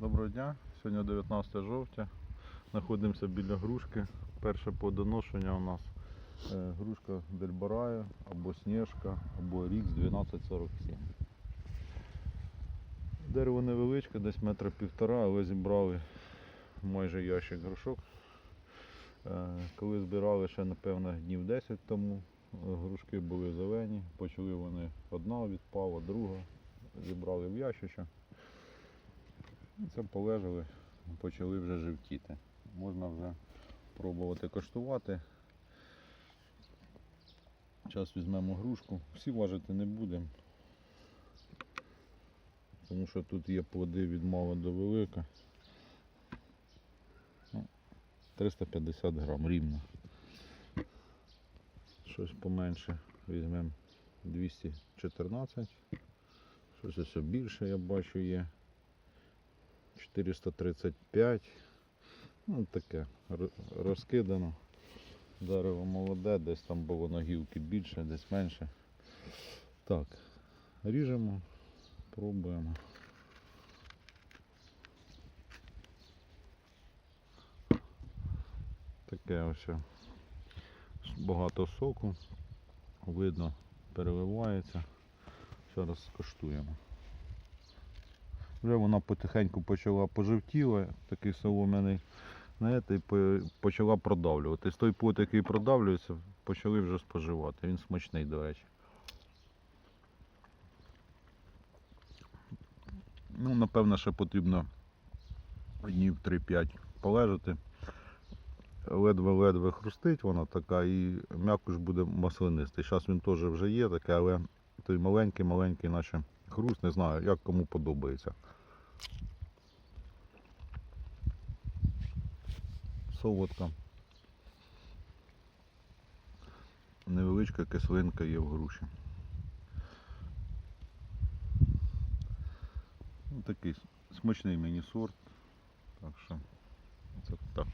Доброго дня. Сьогодні 19 жовтня. Знаходимося біля грушки. Перше подоношення у нас е, грушка Дельбараю або Снежка, або Рікс 1247. Дерево невеличке, десь метра півтора, але зібрали майже ящик грушок. Е, Коли збирали ще, напевно, днів 10 тому, е, грушки були зелені, почали вони одна відпала, друга, зібрали в ящичок. І Це полежали, почали вже живтіти. Можна вже пробувати коштувати. Зараз візьмемо грушку. Всі важити не будемо. Тому що тут є плоди від мала до велика. Ну, 350 грам рівно. Щось поменше візьмемо 214. Щось ось більше я бачу є. 435. Ну таке розкидано. Дерево молоде, десь там було на більше, десь менше. Так, ріжемо, пробуємо. Таке ось о. багато соку. Видно, переливається. Зараз скоштуємо. Вже вона потихеньку почала пожовтіла, такий солом'яний, і почала продавлювати. Той плод, який продавлюється, почали вже споживати. Він смачний, до речі. Ну, напевно, ще потрібно днів 3-5 полежати. Ледве-ледве хрустить вона така і м'якуш буде маслянистий. Зараз він теж вже є таке, але той маленький-маленький, наче хруст, не знаю, як кому подобається. Солодка. Невеличка кислинка є в груші. Ну, такий смачний мені сорт. Так що це так.